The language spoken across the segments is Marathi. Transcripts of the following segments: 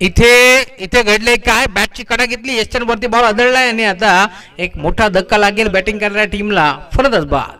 इथे इथे घडले काय? बॅटची कडा घेतली यशचंद वरती बॉल आदळलाय आणि आता एक मोठा धक्का लागेल बॅटिंग करणाऱ्या टीमला फलंदाज बाद.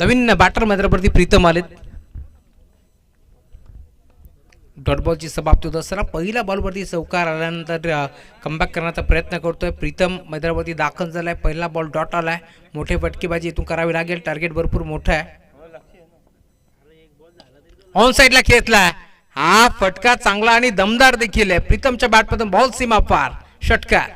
नवीन बॅटर मैदानावरती प्रीतम आलेत. डॉट बॉलची समाप्ती होत असताना पहिल्या बॉलवरती चौकार आल्यानंतर कमबॅक करण्याचा प्रयत्न करतोय. प्रीतम मैदानावरती दाखल झालाय. पहिला बॉल डॉट आलाय. मोठे फटकेबाजी इथून करावी लागेल. टार्गेट भरपूर मोठं आहे. ऑन साईडला खेचलाय. हा फटका चांगला आणि दमदार देखील आहे. प्रीतमच्या बॅटमधून बॉल सीमा पार षटकार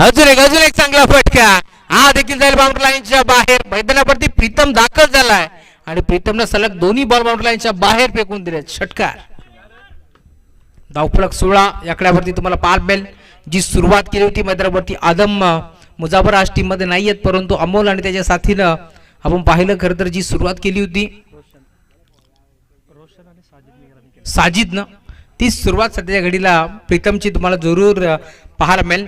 अजून एक अजून एक चांगला फटका. हा देखील जाईल बाउंड्री लाईनच्या बाहेर. मैदानावरती प्रीतम दाखल झालाय. आणि प्रीतमनं सलग दोन्ही बॉल बाउंड्री लाईनच्या बाहेर फेकून दिलेत. षटकार. धावफलक सोळा याकड्यावरती तुम्हाला पार मिळेल. जी सुरुवात केली होती मैदानावरती आदम मुजाफर आज टीममध्ये नाही आहेत परंतु अमोल आणि त्याच्या साथीनं आपण पाहिलं खरं तर जी सुरुवात केली होती साजिदनं ती सुरुवात सध्याच्या घडीला प्रीतमची तुम्हाला जरूर पाहायला मिळेल.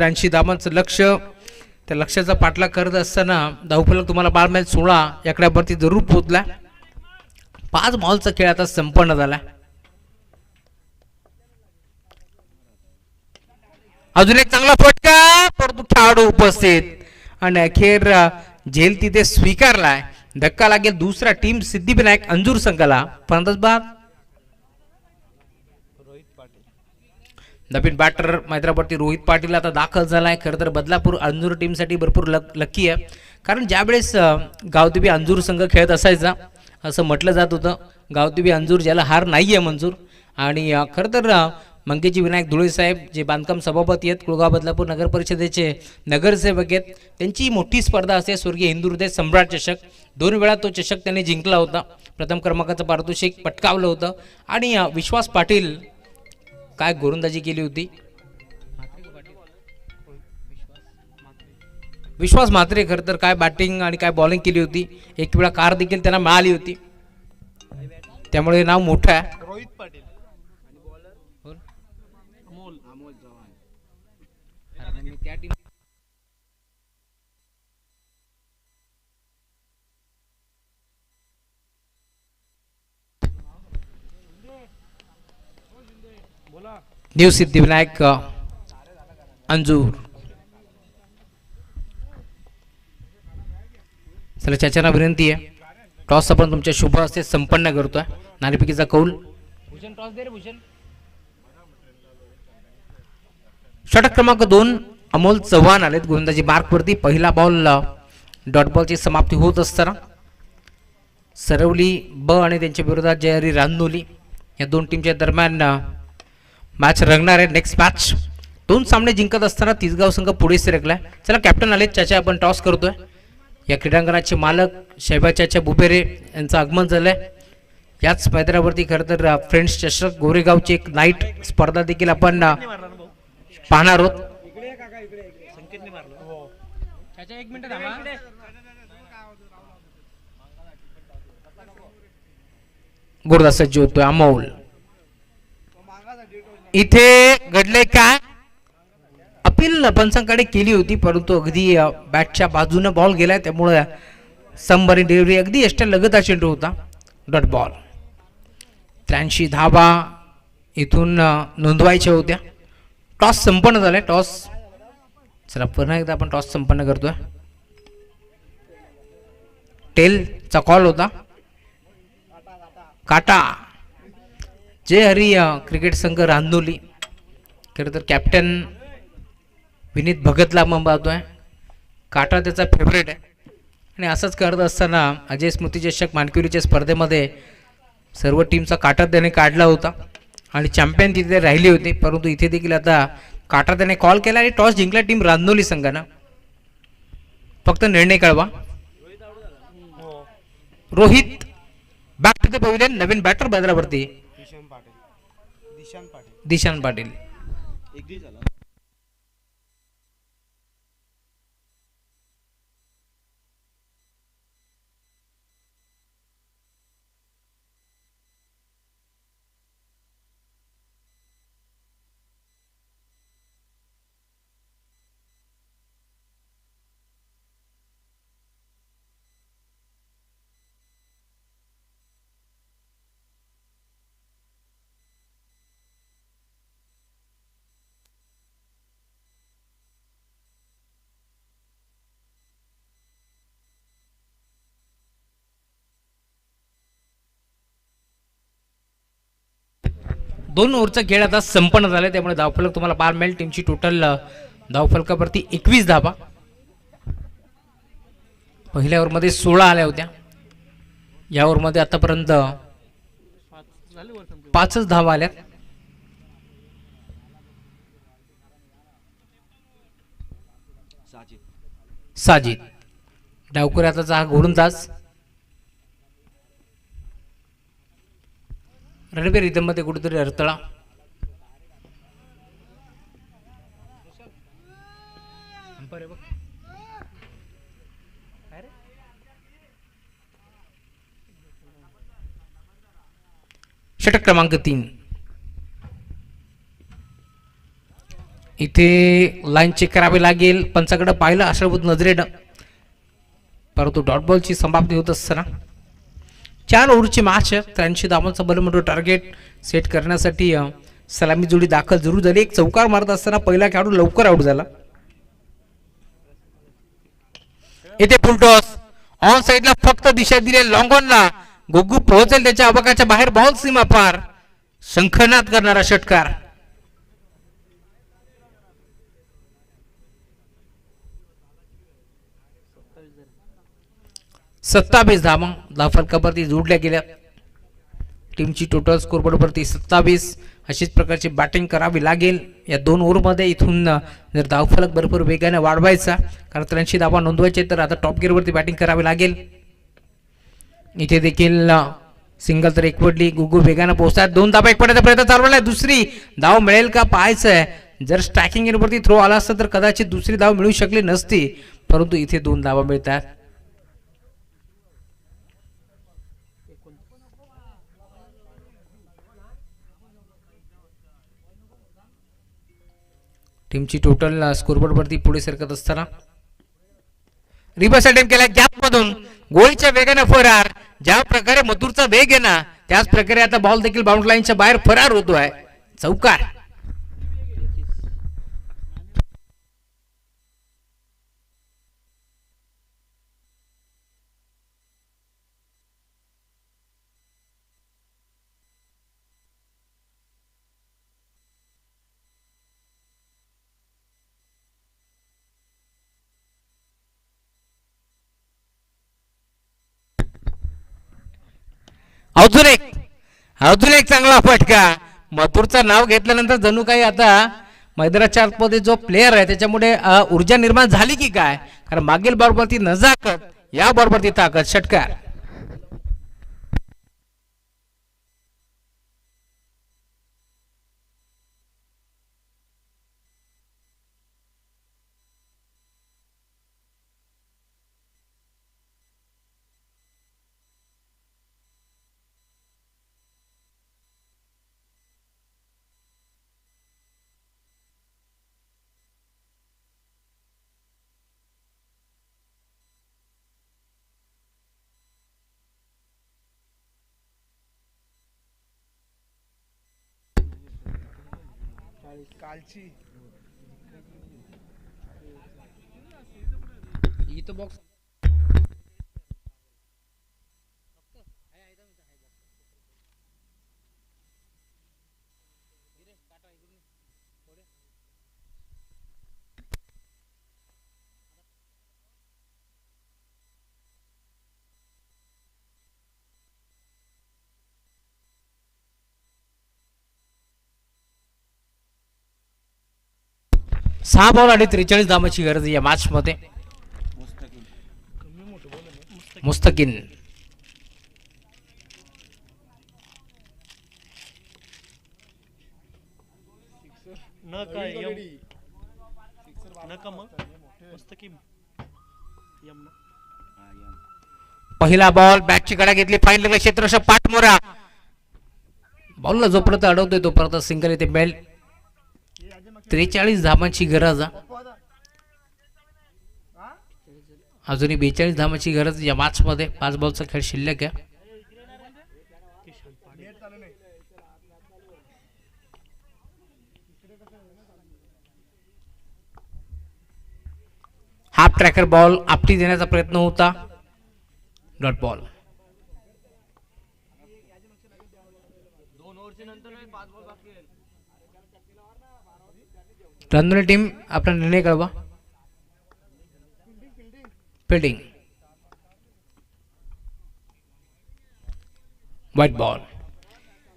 त्र्याऐंशी धावांचं लक्ष. त्या लक्षाचा पाठलाग करत असताना धावफलक तुम्हाला बार मॅच सोळा याकड्यावरती जरूर पोहोचला. पाच बॉलचा खेळ आता संपन्न झाला. अजून एक चांगला फटका परंतु खेळाडू उपस्थित. आणि अखेर झेल तिथे स्वीकारलाय. धक्का लागेल दुसरा टीम सिद्धिविनायक अंजूर संघाला. फलंदाज बाद नवीन बॅटर मैदानावरती रोहित पाटील आता दाखल झालाय. खरं तर बदलापूर अंजूर टीमसाठी भरपूर लक लक्की आहे. कारण ज्यावेळेस गावदेवी अंजूर संघ खेळत असायचा असं म्हटलं जात होतं. गावदेवी अंजूर ज्याला हार नाही आहे मंजूर. आणि खरं तर मंकेजी मंगेजी विनायक धुळे साहेब जे बांधकाम सभापती आहेत कुळगाव बदलापूर नगर परिषदेचे नगरसेवक आहेत त्यांची मोठी स्पर्धा असते स्वर्गीय हिंदुहृदय सम्राट चषक. दोन वेळा तो चषक त्यांनी जिंकला होता. प्रथम क्रमांकाचं पारितोषिक पटकावलं होतं. आणि विश्वास पाटील काय गोलंदाजी केली होती? विश्वास म्हात्रे खरं तर काय बॅटिंग आणि काय बॉलिंग केली होती? एक वेळा कार देखील त्यांना मिळाली होती. त्यामुळे हे नाव मोठं आहे. रोहित पाटील. न्यू सिद्धिविनायक अंजूर. चला चाचांना विनंती आहे. टॉस आपण तुमच्या शुभ हस्ते संपन्न करतोय. नाणेफेकीचा कौल. भूषण टॉस दे रे भूषण. षटक क्रमांक दोन अमोल चव्हाण आलेत. गोलंदाजी मार्कवरती. पहिला बॉल डॉट बॉलची समाप्ती होत असताना सरवली ब आणि त्यांच्या विरोधात जयहरी रांदोली. या दोन टीमच्या दरम्यान मॅच रंगणार आहे नेक्स्ट मॅच दोन सामने जिंकत असताना तिसगाव संघ पुढे सरकलाय. चला कॅप्टन आले चाचा आपण टॉस करतोय. या क्रीडांगणाचे मालक शैबा चाचा बुबेरे यांचं आगमन झालंय. याच मैदानावरती खरं तर फ्रेंड्स चषक गोरेगावची एक नाईट स्पर्धा देखील आपण पाहणार आहोत. हो गुरुदास सज्ज होतोय अमोल. इथे घडले काय? अपील पंचांकडे केली होती परंतु अगदी बॅटच्या बाजूनं बॉल गेलाय त्यामुळे संबरी डिलिव्हरी अगदी एष्ट्या लगता चेंडू होता. डॉट बॉल त्र्याऐंशी धाबा इथून नोंदवायच्या होत्या. टॉस संपन्न झालाय टॉस चला पुन्हा एकदा आपण टॉस संपन्न करतोय. टेलचा कॉल होता. काटा. जय हरी क्रिकेट संघ रांदोली. खरं तर कॅप्टन विनीत भगतला मग पाहतोय काटा त्याचा फेवरेट आहे. आणि असंच करत असताना अजय स्मृती चषक मानकुरीच्या स्पर्धेमध्ये सर्व टीमचा काटा त्याने काढला होता. आणि चॅम्पियन तिथे राहिली होती. परंतु इथे देखील आता काटा त्याने कॉल केला आणि टॉस जिंकला टीम रांदोली संघानं. फक्त निर्णय कळवा. रोहित बॅक तिथे पहिले नवीन बॅटर बदलावरती. दिशान पाटील. दोन ओव्हरचा खेळ आता संपन्न झाला त्यामुळे धावफलक तुम्हाला पार मिळेल. टीमची टोटल धावफलकावरती एकवीस धाबा पहिल्या ओव्हरमध्ये सोळा आल्या होत्या. या ओव्हरमध्ये आतापर्यंत पाचच धावा आल्यात. साजिद. साजिद डावकुऱ्याचा हा तास. रणबीर रिदममध्ये कुठेतरी अडथळा षटक क्रमांक तीन इथे लाईन चेक करावी लागेल पंचाकडे पाहिलं आश्रभूत नजरेनं परंतु डॉट बॉलची समाप्ती होत असताना चार ओव्हरची मॅच त्र्याऐंशी धावांचा बलमोठं टार्गेट सेट करण्यासाठी सलामी जोडी दाखल जरूर झाली. एक चौकार मारत असताना पहिला खेळाडू लवकर आउट झाला. येथे फुलटॉस ऑन साईडला फक्त दिशा दिली लॉंगॉनला. गोगू पोहोचेल त्याच्या अबकाच्या बाहेर बॉल सीमा पार. शंखनाद करणारा षटकार. सत्तावीस धावा. धाफलकावरती जोडल्या गेल्या. टीमची टोटल स्कोरबोर्डवरती सत्तावीस. अशीच प्रकारची बॅटिंग करावी लागेल. या दोन ओव्हरमध्ये इथून जर धावफलक भरपूर वेगाने वाढवायचा कारण त्र्याऐंशी धावा नोंदवायचे तर आता टॉप गिअरवरती बॅटिंग करावी लागेल. इथे देखील सिंगल तर एकवडली गुगू वेगाने पोहोचतात. दोन धाबा एक प्रयत्न चालवला आहे दुसरी धाव मिळेल का? पाहायचं आहे जर स्टॅकिंग इनवरती थ्रो आला असता तर कदाचित दुसरी धाव मिळू शकली नसती. परंतु इथे दोन धावा मिळतात. टीमची टोटल स्कोरबोर्डवरती पुढे सरकत असताना. रिवर्स अटेम्प्ट केला गॅप मधून गोळीच्या वेगाने फरार. ज्या प्रकारे मथुरचा वेग आहे ना त्याच प्रकारे आता बॉल देखील बाउंड लाईनच्या बाहेर फरार होतो आहे चौकार. अजून एक. अजून एक चांगला फटका. मथुरचं नाव घेतल्यानंतर जणू काही आता मैदानाच्या आतमध्ये जो प्लेअर आहे त्याच्यामुळे ऊर्जा निर्माण झाली की काय? कारण मागील बॉलवरती नजाकत या बॉलवरती ताकद षटकार. कालची. इथं बॉक्स सहा बॉल आणि त्रेचाळीस धावांची गरज या मॅच मध्ये मुस्तकिन. पहिला बॉल बॅटची कडा घेतली फाईन क्षेत्र पाठमोरा. बॉलला जोपर्यंत अडवतोय तोपर्यंत सिंगल येते बेल त्रेचाळीस धामांची गरज आहे. अजूनही बेचाळीस धामांची गरज या मॅच मध्ये पाच बॉलचा खेळ शिल्लक आहे. हाफ ट्रॅकर बॉल आपटी देण्याचा प्रयत्न होता. डॉट बॉल रणधुनी टीम आपला निर्णय कळवा फिल्डिंग व्हाईट बॉल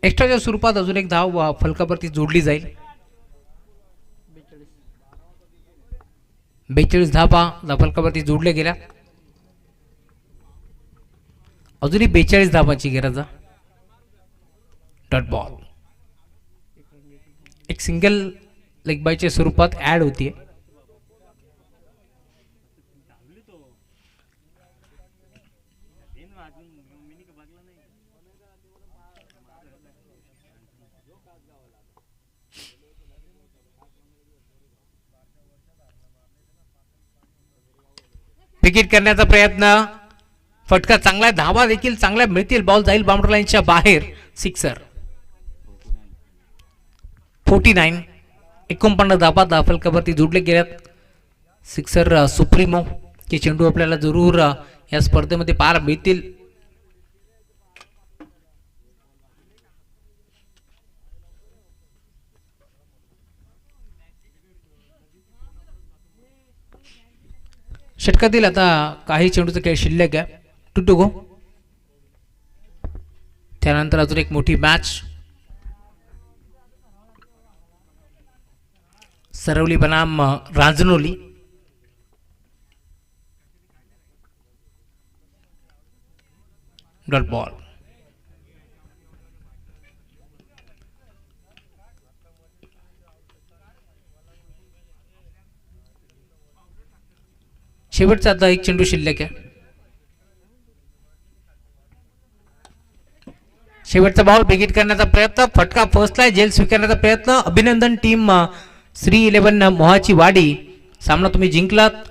एक्स्ट्राच्या स्वरूपात अजून एक धाव फलकावरती जोडली जाईल बेचाळीस धावा धा फलकावरती जोडल्या गेल्या अजूनही बेचाळीस धावांची गरज डॉट बॉल एक सिंगल लेग बायच्या स्वरूपात ऍड होतीये. विकेट करण्याचा प्रयत्न. फटका चांगला आहे. धावा देखील चांगला मिळतील बॉल जाईल बाउंड्री लाईनच्या बाहेर. सिक्सर फोर्टी नाईन एकोणपन्नास धाबा दाफलकावरती जोडले गेल्यात. सिक्सर सुप्रीमो हे चेंडू आपल्याला जरूर या स्पर्धेमध्ये पाहायला मिळतील. षटकातील आता काही चेंडूचा खेळ शिल्लक आहे. टू टू गो त्यानंतर अजून एक मोठी मॅच सरवली बनाम राजनोली रांजनोली डॉट बॉल शेवटचा आता एक चेंडू शिल्लक आहे. शेवटचा बॉल बिगिट करण्याचा प्रयत्न फटका फसलाय जेल स्वीकारण्याचा प्रयत्न. अभिनंदन टीम श्री इलेव्हन मोहाची वाडी सामना तुम्ही जिंकलात